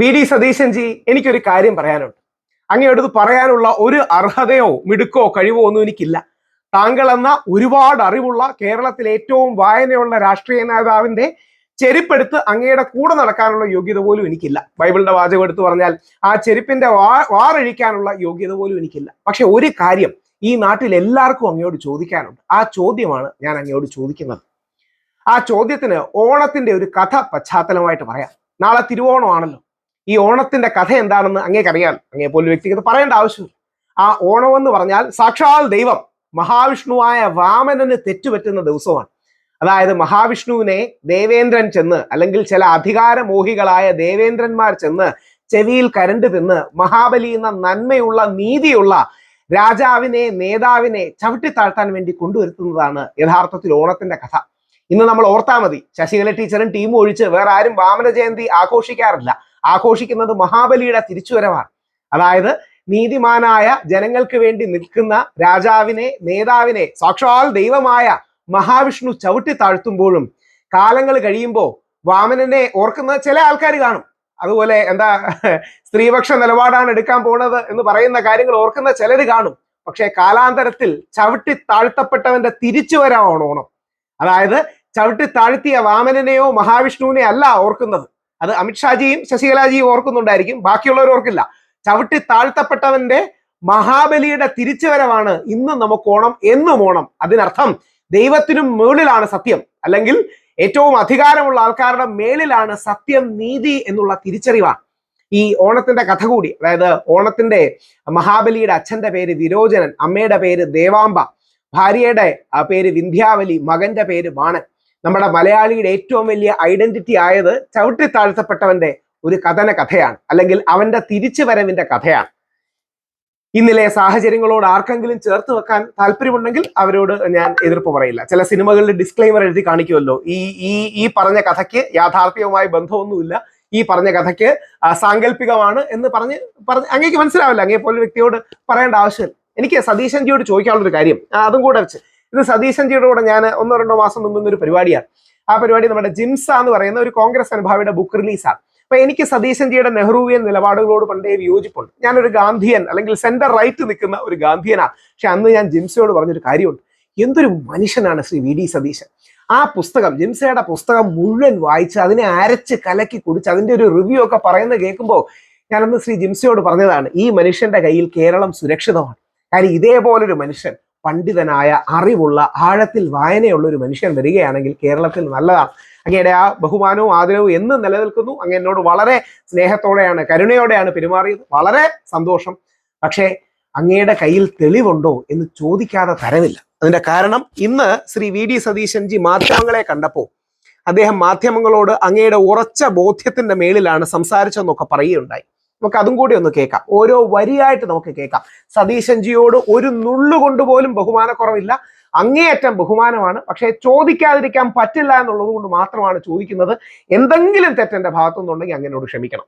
V D Satheesan G എനിക്കൊരു കാര്യം പറയാനുണ്ട്. അങ്ങയോടത് പറയാനുള്ള ഒരു അർഹതയോ മിടുക്കോ കഴിവോ ഒന്നും എനിക്കില്ല. താങ്കൾ എന്ന ഒരുപാട് അറിവുള്ള കേരളത്തിലെ ഏറ്റവും വായനയുള്ള രാഷ്ട്രീയ നേതാവിന്റെ ചെരുപ്പെടുത്ത് അങ്ങയുടെ കൂടെ നടക്കാനുള്ള യോഗ്യത പോലും എനിക്കില്ല. ബൈബിളിന്റെ വാചകം എടുത്തു പറഞ്ഞാൽ ആ ചെരുപ്പിന്റെ വാ വാറഴിക്കാനുള്ള യോഗ്യത പോലും എനിക്കില്ല. പക്ഷെ ഒരു കാര്യം ഈ നാട്ടിൽ എല്ലാവർക്കും അങ്ങയോട് ചോദിക്കാനുണ്ട്. ആ ചോദ്യമാണ് ഞാൻ അങ്ങയോട് ചോദിക്കുന്നത്. ആ ചോദ്യത്തിന് ഓണത്തിന്റെ ഒരു കഥ പശ്ചാത്തലമായിട്ട് പറയാം. നാളെ തിരുവോണമാണല്ലോ. ഈ ഓണത്തിന്റെ കഥ എന്താണെന്ന് അങ്ങേക്കറിയാം അങ്ങേ പോലും വ്യക്തിഗത പറയേണ്ട ആവശ്യമില്ല. ആ ഓണം എന്ന് പറഞ്ഞാൽ സാക്ഷാൽ ദൈവം മഹാവിഷ്ണുവായ വാമനന് തെറ്റുപറ്റുന്ന ദിവസമാണ്. അതായത് മഹാവിഷ്ണുവിനെ ദേവേന്ദ്രൻ ചെന്ന് അല്ലെങ്കിൽ ചില അധികാരമോഹികളായ ദേവേന്ദ്രന്മാർ ചെന്ന് ചെവിയിൽ കരണ്ട് തിന്ന് മഹാബലി എന്ന നന്മയുള്ള നീതിയുള്ള രാജാവിനെ നേതാവിനെ ചവിട്ടി താഴ്ത്താൻ വേണ്ടി കൊണ്ടുവരുത്തുന്നതാണ് യഥാർത്ഥത്തിൽ ഓണത്തിന്റെ കഥ. ഇന്ന് നമ്മൾ ഓർത്താൽ മതി. ശശികല ടീച്ചറും ടീമും ഒഴിച്ച് വേറെ ആരും വാമന ജയന്തി ആഘോഷിക്കാറില്ല. ആഘോഷിക്കുന്നത് മഹാബലിയുടെ തിരിച്ചുവരവാണ്. അതായത് നീതിമാനായ ജനങ്ങൾക്ക് വേണ്ടി നിൽക്കുന്ന രാജാവിനെ നേതാവിനെ സാക്ഷാൽ ദൈവമായ മഹാവിഷ്ണു ചവിട്ടി താഴ്ത്തുമ്പോഴും കാലങ്ങൾ കഴിയുമ്പോൾ വാമനനെ ഓർക്കുന്ന ചില ആൾക്കാർ കാണും. അതുപോലെ എന്താ സ്ത്രീപക്ഷ നിലപാടാണ് എടുക്കാൻ പോണത് എന്ന് പറയുന്ന കാര്യങ്ങൾ ഓർക്കുന്ന ചിലർ കാണും. പക്ഷേ കാലാന്തരത്തിൽ ചവിട്ടി താഴ്ത്തപ്പെട്ടവന്റെ തിരിച്ചുവരവാണ് ഓണം. അതായത് ചവിട്ടി താഴ്ത്തിയ വാമനനെയോ മഹാവിഷ്ണുവിനെ അല്ല ഓർക്കുന്നത്. അത് അമിത്ഷാജിയും ശശികലാജിയും ഓർക്കുന്നുണ്ടായിരിക്കും. ബാക്കിയുള്ളവർ ഓർക്കില്ല. ചവിട്ടി താഴ്ത്തപ്പെട്ടവന്റെ മഹാബലിയുടെ തിരിച്ചുവരവാണ് ഇന്നും നമുക്ക് ഓണം എന്നും ഓണം. അതിനർത്ഥം ദൈവത്തിനും മുകളിലാണ് സത്യം. അല്ലെങ്കിൽ ഏറ്റവും അധികാരമുള്ള ആൾക്കാരുടെ മേളിലാണ് സത്യം നീതി എന്നുള്ള തിരിച്ചറിവാണ്. ഈ ഓണത്തിന്റെ കഥ കൂടി അതായത് ഓണത്തിന്റെ മഹാബലിയുടെ അച്ഛന്റെ പേര് വിരോചനൻ അമ്മയുടെ പേര് ദേവാംബ ഭാര്യയുടെ പേര് വിന്ധ്യാവലി മകന്റെ പേര് ബാണൻ നമ്മുടെ മലയാളിയുടെ ഏറ്റവും വലിയ ഐഡന്റിറ്റി ആയത് ചവിട്ടി താഴ്ത്തപ്പെട്ടവന്റെ ഒരു കഥന കഥയാണ്. അല്ലെങ്കിൽ അവന്റെ തിരിച്ചുവരവിന്റെ കഥയാണ്. ഇന്നിലെ സാഹചര്യങ്ങളോട് ആർക്കെങ്കിലും ചേർത്ത് വെക്കാൻ താല്പര്യമുണ്ടെങ്കിൽ അവരോട് ഞാൻ എതിർപ്പ് പറയില്ല. ചില സിനിമകളിൽ ഡിസ്ക്ലൈമർ എഴുതി കാണിക്കുമല്ലോ. ഈ ഈ ഈ പറഞ്ഞ കഥയ്ക്ക് യാഥാർത്ഥ്യവുമായി ബന്ധമൊന്നുമില്ല. ഈ പറഞ്ഞ കഥയ്ക്ക് സാങ്കല്പികമാണ് എന്ന് പറഞ്ഞ് പറഞ്ഞ് അങ്ങേക്ക് മനസ്സിലാവില്ല. അങ്ങേ പോലെ വ്യക്തിയോട് പറയേണ്ട ആവശ്യമില്ല. എനിക്ക് സതീശൻജിയോട് ചോദിക്കാനുള്ളൊരു കാര്യം അതും കൂടെ വെച്ച്. ഇത് സതീശൻജിയുടെ കൂടെ ഞാൻ ഒന്നോ രണ്ടോ മാസം മുമ്പ് ഒരു പരിപാടിയാണ്. ആ പരിപാടി നമ്മുടെ ജിംസ എന്ന് പറയുന്ന ഒരു കോൺഗ്രസ് അനുഭാവിയുടെ ബുക്ക് റിലീസാണ് അപ്പൊ എനിക്ക് സതീശൻജിയുടെ നെഹ്റുവിയൻ നിലപാടുകളോട് പണ്ടേ വിയോജിപ്പുണ്ട്. ഞാനൊരു ഗാന്ധിയൻ അല്ലെങ്കിൽ സെന്റർ റൈറ്റ് നിൽക്കുന്ന ഒരു ഗാന്ധിയനാണ്. പക്ഷെ അന്ന് ഞാൻ ജിംസയോട് പറഞ്ഞൊരു കാര്യമുണ്ട്. എന്തൊരു മനുഷ്യനാണ് ശ്രീ വി ഡി സതീശൻ. ആ പുസ്തകം ജിംസയുടെ പുസ്തകം മുഴുവൻ വായിച്ച് അതിനെ അരച്ച് കലക്കി കുടിച്ച് അതിന്റെ ഒരു റിവ്യൂ ഒക്കെ പറയുന്നത് കേൾക്കുമ്പോൾ ഞാനന്ന് ശ്രീ ജിംസയോട് പറഞ്ഞതാണ് ഈ മനുഷ്യന്റെ കയ്യിൽ കേരളം സുരക്ഷിതമാണ്. കാര്യം ഇതേപോലൊരു മനുഷ്യൻ പണ്ഡിതനായ അറിവുള്ള ആഴത്തിൽ വായനയുള്ള ഒരു മനുഷ്യൻ വരികയാണെങ്കിൽ കേരളത്തിൽ നല്ലതാണ് അങ്ങയുടെ ആ ബഹുമാനവും ആദരവും എന്നും നിലനിൽക്കുന്നു. അങ്ങ് എന്നോട് വളരെ സ്നേഹത്തോടെയാണ് കരുണയോടെയാണ് പെരുമാറിയത്. വളരെ സന്തോഷം. പക്ഷേ അങ്ങയുടെ കയ്യിൽ തെളിവുണ്ടോ എന്ന് ചോദിക്കാതെ തരവില്ല. അതിന്റെ കാരണം ഇന്ന് ശ്രീ വി ഡി സതീശൻജി മാധ്യമങ്ങളെ കണ്ടപ്പോൾ അദ്ദേഹം മാധ്യമങ്ങളോട് അങ്ങയുടെ ഉറച്ച ബോധ്യത്തിന്റെ മേളിലാണ് സംസാരിച്ചതെന്നൊക്കെ പറയുകയുണ്ടായി. നമുക്ക് അതും കൂടി ഒന്ന് കേൾക്കാം. ഓരോ വരിയായിട്ട് നമുക്ക് കേൾക്കാം. സതീശൻജിയോട് ഒരു നുള്ളു കൊണ്ടുപോലും ബഹുമാനക്കുറവില്ല. അങ്ങേയറ്റം ബഹുമാനമാണ്. പക്ഷേ ചോദിക്കാതിരിക്കാൻ പറ്റില്ല എന്നുള്ളത് കൊണ്ട് മാത്രമാണ് ചോദിക്കുന്നത്. എന്തെങ്കിലും തെറ്റെന്റെ ഭാഗത്തുനിന്നുണ്ടെങ്കിൽ അങ്ങനോട് ക്ഷമിക്കണം.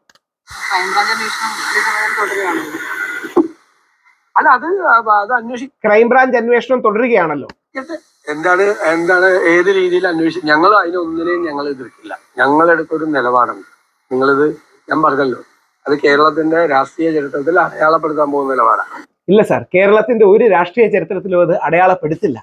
അല്ല അത് ക്രൈംബ്രാഞ്ച് അന്വേഷണം തുടരുകയാണല്ലോ. എന്താണ് എന്താണ് ഏത് രീതിയിൽ അന്വേഷിച്ചു ഞങ്ങൾ അതിനൊന്നിനെയും ഞങ്ങൾ എതിർക്കില്ല. ഞങ്ങളെടുത്തൊരു നിലപാടുണ്ട് നിങ്ങളിത് ഞാൻ പറഞ്ഞല്ലോ അത് കേരളത്തിന്റെ രാഷ്ട്രീയ ചരിത്രത്തിൽ അടയാളപ്പെടുത്താൻ പോകുന്ന നിലപാടാണ് ഇല്ല സാർ കേരളത്തിന്റെ ഒരു രാഷ്ട്രീയ ചരിത്രത്തിലും അത് അടയാളപ്പെടുത്തില്ല.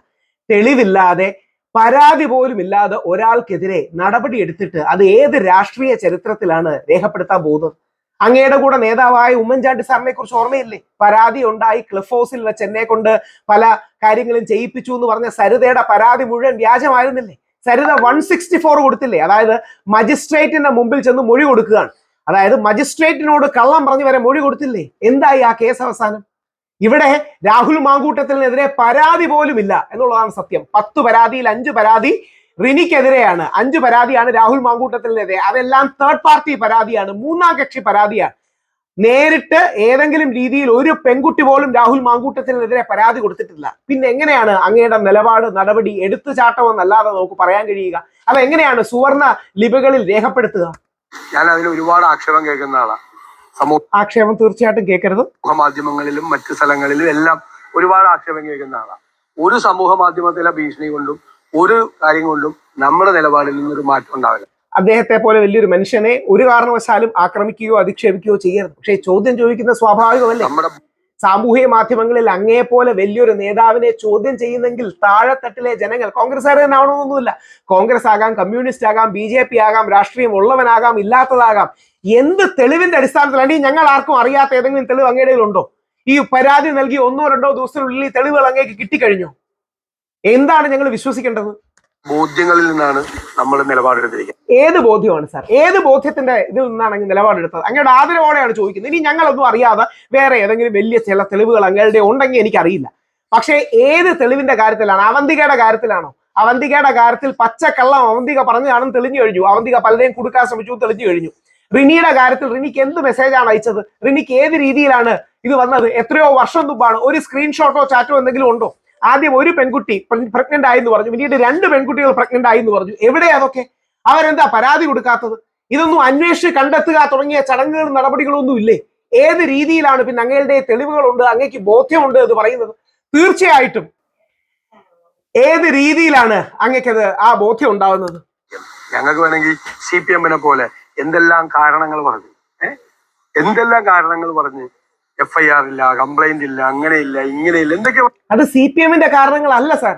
തെളിവില്ലാതെ പരാതി പോലും ഇല്ലാതെ ഒരാൾക്കെതിരെ നടപടി എടുത്തിട്ട് അത് ഏത് രാഷ്ട്രീയ ചരിത്രത്തിലാണ് രേഖപ്പെടുത്താൻ പോകുന്നത്? അങ്ങയുടെ കൂടെ നേതാവായ ഉമ്മൻചാണ്ടി സാറിനെ കുറിച്ച് ഓർമ്മയില്ലേ? പരാതി ഉണ്ടായി ക്ലിഫ് ഹൗസിൽ വെച്ച് എന്നെ കൊണ്ട് പല കാര്യങ്ങളും ചെയ്യിപ്പിച്ചു എന്ന് പറഞ്ഞ സരിതയുടെ പരാതി മുഴുവൻ വ്യാജമായിരുന്നില്ലേ? സരിത വൺ സിക്സ്റ്റി ഫോർ കൊടുത്തില്ലേ? അതായത് മജിസ്ട്രേറ്റിന്റെ മുമ്പിൽ ചെന്ന് മൊഴി കൊടുക്കുകയാണ്. അതായത് മജിസ്ട്രേറ്റിനോട് കള്ളം പറഞ്ഞു വരെ മൊഴി കൊടുത്തില്ലേ? എന്തായി ആ കേസ് അവസാനം? ഇവിടെ രാഹുൽ മാങ്കൂട്ടത്തിനെതിരെ പരാതി പോലും ഇല്ല എന്നുള്ളതാണ് സത്യം. പത്ത് പരാതിയിൽ അഞ്ച് പരാതി റിനിക്കെതിരെയാണ്. അഞ്ച് പരാതിയാണ് രാഹുൽ മാങ്കൂട്ടത്തിനെതിരെ. അതെല്ലാം തേർഡ് പാർട്ടി പരാതിയാണ്. മൂന്നാം കക്ഷി പരാതിയാണ്. നേരിട്ട് ഏതെങ്കിലും രീതിയിൽ ഒരു പെൺകുട്ടി പോലും രാഹുൽ മാങ്കൂട്ടത്തിനെതിരെ പരാതി കൊടുത്തിട്ടില്ല. പിന്നെ എങ്ങനെയാണ് അങ്ങയുടെ നിലപാട് നടപടി എടുത്തുചാട്ടമെന്നല്ലാതെ നമുക്ക് പറയാൻ കഴിയുക? അത് എങ്ങനെയാണ് സുവർണ ലിപികളിൽ രേഖപ്പെടുത്തുക? ഞാൻ അതിൽ ഒരുപാട് ആക്ഷേപം കേൾക്കുന്ന ആളാണ് സമൂഹ ആക്ഷേപം തീർച്ചയായിട്ടും കേൾക്കരുത്. മാധ്യമങ്ങളിലും മറ്റു സ്ഥലങ്ങളിലും എല്ലാം ഒരുപാട് ആക്ഷേപം കേൾക്കുന്ന ആളാണ് ഒരു സമൂഹ മാധ്യമത്തിലെ ഭീഷണി കൊണ്ടും ഒരു കാര്യം കൊണ്ടും നമ്മുടെ നിലപാടിൽ നിന്നൊരു മാറ്റം ഉണ്ടാവില്ല. അദ്ദേഹത്തെ പോലെ വലിയൊരു മനുഷ്യനെ ഒരു കാരണവശാലും ആക്രമിക്കുകയോ അധിക്ഷേപിക്കുകയോ ചെയ്യരുത്. പക്ഷേ ചോദ്യം ചോദിക്കുന്ന സ്വാഭാവികമല്ലേ? നമ്മുടെ സാമൂഹിക മാധ്യമങ്ങളിൽ അങ്ങേ പോലെ വലിയൊരു നേതാവിനെ ചോദ്യം ചെയ്യുന്നെങ്കിൽ താഴെത്തട്ടിലെ ജനങ്ങൾ കോൺഗ്രസ്സുകാർ തന്നെ ആവണമെന്നൊന്നുമില്ല. കോൺഗ്രസ് ആകാം കമ്മ്യൂണിസ്റ്റ് ആകാം ബി ജെ പി ആകാം രാഷ്ട്രീയം ഉള്ളവനാകാം ഇല്ലാത്തതാകാം. എന്ത് തെളിവിന്റെ അടിസ്ഥാനത്തിലാണ്? ഈ ഞങ്ങൾ ആർക്കും അറിയാത്ത ഏതെങ്കിലും തെളിവ് അങ്ങയുടെ ഉണ്ടോ? ഈ പരാതി നൽകി ഒന്നോ രണ്ടോ ദിവസത്തിനുള്ളിൽ ഈ തെളിവുകൾ അങ്ങേക്ക് കിട്ടിക്കഴിഞ്ഞോ? എന്താണ് ഞങ്ങൾ വിശ്വസിക്കേണ്ടത്? ബോധ്യങ്ങളിൽ നിന്നാണ് നമ്മൾ നിലപാടെടുത്തിരിക്കുന്നത്. ഏത് ബോധ്യമാണ് സാർ? ഏത് ബോധ്യത്തിന്റെ ഇതിൽ നിന്നാണ് നിലപാടെടുത്തത്? അങ്ങയുടെ ആദരവോടെയാണ് ചോദിക്കുന്നത്. ഇനി ഞങ്ങളൊന്നും അറിയാതെ വേറെ ഏതെങ്കിലും വലിയ ചില തെളിവുകൾ അങ്ങയുടെ ഉണ്ടെങ്കിൽ എനിക്കറിയില്ല. പക്ഷേ ഏത് തെളിവിന്റെ കാര്യത്തിലാണ്? അവന്തികയുടെ കാര്യത്തിലാണോ? അവന്തികയുടെ കാര്യത്തിൽ പച്ചക്കള്ളം അവന്തിക പറഞ്ഞതാണെന്ന് തെളിഞ്ഞു കഴിഞ്ഞു. അവന്തിക പലരെയും കൊടുക്കാൻ ശ്രമിച്ചു തെളിഞ്ഞു കഴിഞ്ഞു. റിനിയുടെ കാര്യത്തിൽ റിനിക്ക് എന്ത് മെസ്സേജാണ് അയച്ചത്? റിനിക്ക് ഏത് രീതിയിലാണ് ഇത് വന്നത്? എത്രയോ വർഷം മുമ്പാണ്. ഒരു സ്ക്രീൻഷോട്ടോ ചാറ്റോ എന്തെങ്കിലും ഉണ്ടോ? ആദ്യം ഒരു പെൺകുട്ടി പ്രഗ്നന്റ് ആയി എന്ന് പറഞ്ഞു. പിന്നീട് രണ്ട് പെൺകുട്ടികൾ പ്രഗ്നന്റ് ആയി എന്ന് പറഞ്ഞു. എവിടെ അതൊക്കെ? അവരെന്താ പരാതി കൊടുക്കാത്തത്? ഇതൊന്നും അന്വേഷിച്ച് കണ്ടെത്തുക തുടങ്ങിയ ചടങ്ങുകളും നടപടികളും ഒന്നും ഇല്ലേ? ഏത് രീതിയിലാണ് പിന്നെ അങ്ങയുടെ തെളിവുകളുണ്ട് അങ്ങേക്ക് ബോധ്യമുണ്ട് എന്ന് പറയുന്നത്? തീർച്ചയായിട്ടും ഏത് രീതിയിലാണ് അങ്ങക്കത് ആ ബോധ്യം ഉണ്ടാവുന്നത്? ഞങ്ങൾക്ക് വേണമെങ്കിൽ സി പി എമ്മിനെ പോലെ എന്തെല്ലാം കാരണങ്ങൾ പറഞ്ഞു എന്തെല്ലാം കാരണങ്ങൾ പറഞ്ഞ് എഫ് ഐ ആർ ഇല്ല കംപ്ലൈന്റ് ഇല്ല അങ്ങനെയില്ല ഇങ്ങനെയില്ല എന്തൊക്കെ അത് സി പി എമ്മിന്റെ കാരണങ്ങളല്ല സാർ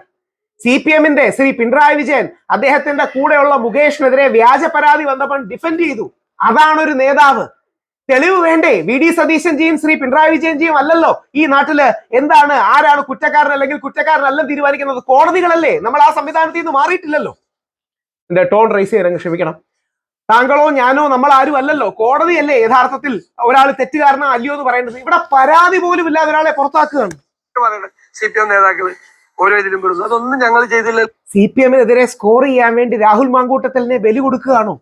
സി പി എമ്മിന്റെ ശ്രീ പിണറായി വിജയൻ അദ്ദേഹത്തിന്റെ കൂടെയുള്ള മുകേഷിനെതിരെ വ്യാജ പരാതി വന്നപ്പോൾ ഡിഫെൻഡ് ചെയ്തു. അതാണ് ഒരു നേതാവ്. തെളിവ് വേണ്ടേ? വി ഡി സതീശൻ ജിയും ശ്രീ പിണറായി വിജയൻ ജിയും അല്ലല്ലോ ഈ നാട്ടിൽ. എന്താണ്? ആരാണ് കുറ്റക്കാരൻ അല്ലെങ്കിൽ കുറ്റക്കാരനല്ല തീരുമാനിക്കുന്നത്? കോടതികളല്ലേ? നമ്മൾ ആ സംവിധാനത്തിൽ നിന്ന് മാറിയിട്ടില്ലല്ലോ. എന്റെ ടോൺ റൈസ് ചെയ്യാൻ ക്ഷമിക്കണം. താങ്കളോ ഞാനോ നമ്മൾ ആരും അല്ലല്ലോ കോടതിയല്ലേ യഥാർത്ഥത്തിൽ ഒരാൾ തെറ്റുകാരനോ അല്ലയോ എന്ന് പറയേണ്ടത്? ഇവിടെ പരാതി പോലും ഇല്ലാതെ ഒരാളെ പുറത്താക്കുകയാണ്. സി പി എം നേതാക്കൾ ഓരോ ഇതിലും പെടുന്നു. അതൊന്നും ഞങ്ങൾ ചെയ്തില്ല. സി പി എമ്മിനെതിരെ സ്കോർ ചെയ്യാൻ വേണ്ടി രാഹുൽ മാങ്കൂട്ടത്തലിനെ ബലി കൊടുക്കുകയാണോ?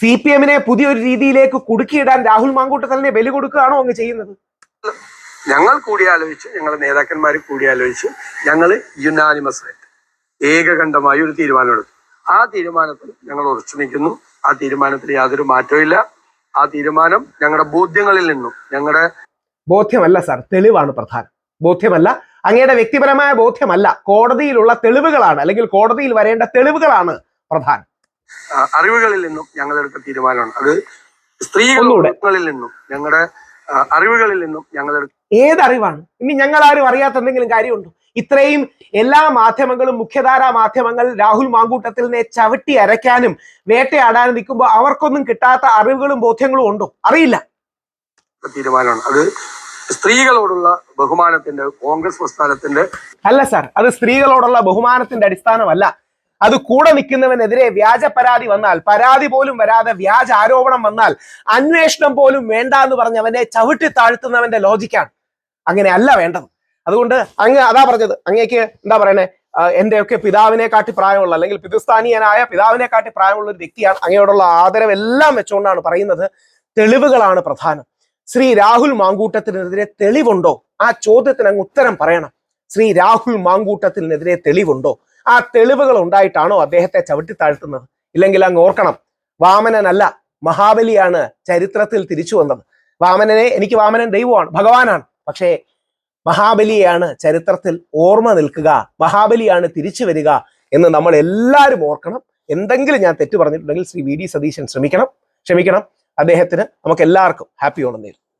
സി പി എമ്മിനെ പുതിയൊരു രീതിയിലേക്ക് കുടുക്കിയിടാൻ രാഹുൽ മാങ്കൂട്ടത്തലിനെ ബലി കൊടുക്കുകയാണോ അങ്ങ് ചെയ്യുന്നത്? ഞങ്ങൾ കൂടിയാലോചിച്ച് ഞങ്ങളുടെ നേതാക്കന്മാർ കൂടിയാലോചിച്ച് ഞങ്ങൾ യുനാനിമസ് ആയിട്ട് ഏകകണ്ഠമായി ഒരു തീരുമാനമെടുത്തു. ആ തീരുമാനത്തിൽ ഞങ്ങൾ ഉറച്ചു നിൽക്കുന്നു. ആ തീരുമാനത്തിൽ യാതൊരു മാറ്റവും ഇല്ല. ആ തീരുമാനം ഞങ്ങളുടെ ബോധ്യങ്ങളിൽ നിന്നും ഞങ്ങളുടെ ബോധ്യമല്ല സാർ തെളിവാണ് പ്രധാനം. ബോധ്യമല്ല അങ്ങയുടെ വ്യക്തിപരമായ ബോധ്യമല്ല കോടതിയിലുള്ള തെളിവുകളാണ് അല്ലെങ്കിൽ കോടതിയിൽ വരേണ്ട തെളിവുകളാണ് പ്രധാനം. അറിവുകളിൽ നിന്നും ഞങ്ങളെടുത്ത തീരുമാനമാണ്. അത്. സ്ത്രീകളിൽ നിന്നും ഞങ്ങളുടെ അറിവുകളിൽ നിന്നും ഞങ്ങളെടുത്ത ഏതറിവാണ്? ഇനി ഞങ്ങൾ ആരും അറിയാത്ത എന്തെങ്കിലും കാര്യമുണ്ടോ? ഇത്രയും എല്ലാ മാധ്യമങ്ങളും മുഖ്യധാരാ മാധ്യമങ്ങൾ രാഹുൽ മാങ്കൂട്ടത്തിൽ മാങ്കൂട്ടത്തിലിനെ ചവിട്ടി അരയ്ക്കാനും വേട്ടയാടാനും നിൽക്കുമ്പോൾ അവർക്കൊന്നും കിട്ടാത്ത അറിവുകളും ബോധ്യങ്ങളും ഉണ്ടോ? അറിയില്ല. തീരുമാനമാണ്. അത് സ്ത്രീകളോടുള്ള ബഹുമാനത്തിന്റെ കോൺഗ്രസ് പ്രസ്ഥാനത്തിന്റെ അല്ല സാർ അത് സ്ത്രീകളോടുള്ള ബഹുമാനത്തിന്റെ അടിസ്ഥാനമല്ല. അത് കൂടെ നിൽക്കുന്നവനെതിരെ വ്യാജ പരാതി വന്നാൽ പരാതി പോലും വരാതെ വ്യാജ ആരോപണം വന്നാൽ അന്വേഷണം പോലും വേണ്ട എന്ന് പറഞ്ഞ് അവനെ ചവിട്ടി താഴ്ത്തുന്നവന്റെ ലോജിക്കാണ്. അങ്ങനെ അല്ല വേണ്ടത്. അതുകൊണ്ട് അങ്ങ് അതാ പറഞ്ഞത്. അങ്ങേക്ക് എന്താ പറയണേ? എന്റെയൊക്കെ പിതാവിനെ കാട്ടി പ്രായമുള്ള അല്ലെങ്കിൽ പിതൃസ്ഥാനീയനായ പിതാവിനെ കാട്ടി പ്രായമുള്ള ഒരു വ്യക്തിയാണ് അങ്ങയോടുള്ള ആദരവ് എല്ലാം വെച്ചുകൊണ്ടാണ് പറയുന്നത്. തെളിവുകളാണ് പ്രധാനം. ശ്രീ രാഹുൽ മാങ്കൂട്ടത്തിനെതിരെ തെളിവുണ്ടോ? ആ ചോദ്യത്തിന് അങ്ങ് ഉത്തരം പറയണം. ശ്രീ രാഹുൽ മാങ്കൂട്ടത്തിനെതിരെ തെളിവുണ്ടോ? ആ തെളിവുകൾ ഉണ്ടായിട്ടാണോ അദ്ദേഹത്തെ ചവിട്ടി താഴ്ത്തുന്നത്? ഇല്ലെങ്കിൽ അങ്ങ് ഓർക്കണം. വാമനനല്ല മഹാബലിയാണ് ചരിത്രത്തിൽ തിരിച്ചു വന്നത്. വാമനനെ എനിക്ക് വാമനൻ ദൈവമാണ് ഭഗവാനാണ്. പക്ഷേ മഹാബലിയാണ് ചരിത്രത്തിൽ ഓർമ്മ നിൽക്കുക മഹാബലിയാണ് തിരിച്ചു വരിക എന്ന് നമ്മൾ എല്ലാവരും ഓർക്കണം. എന്തെങ്കിലും ഞാൻ തെറ്റ് പറഞ്ഞിട്ടുണ്ടെങ്കിൽ ശ്രീ വി ഡി സതീശൻ ശ്രമിക്കണം. ക്ഷമിക്കണം. അദ്ദേഹത്തിന് നമുക്ക് എല്ലാവർക്കും ഹാപ്പി ഓണം നേരും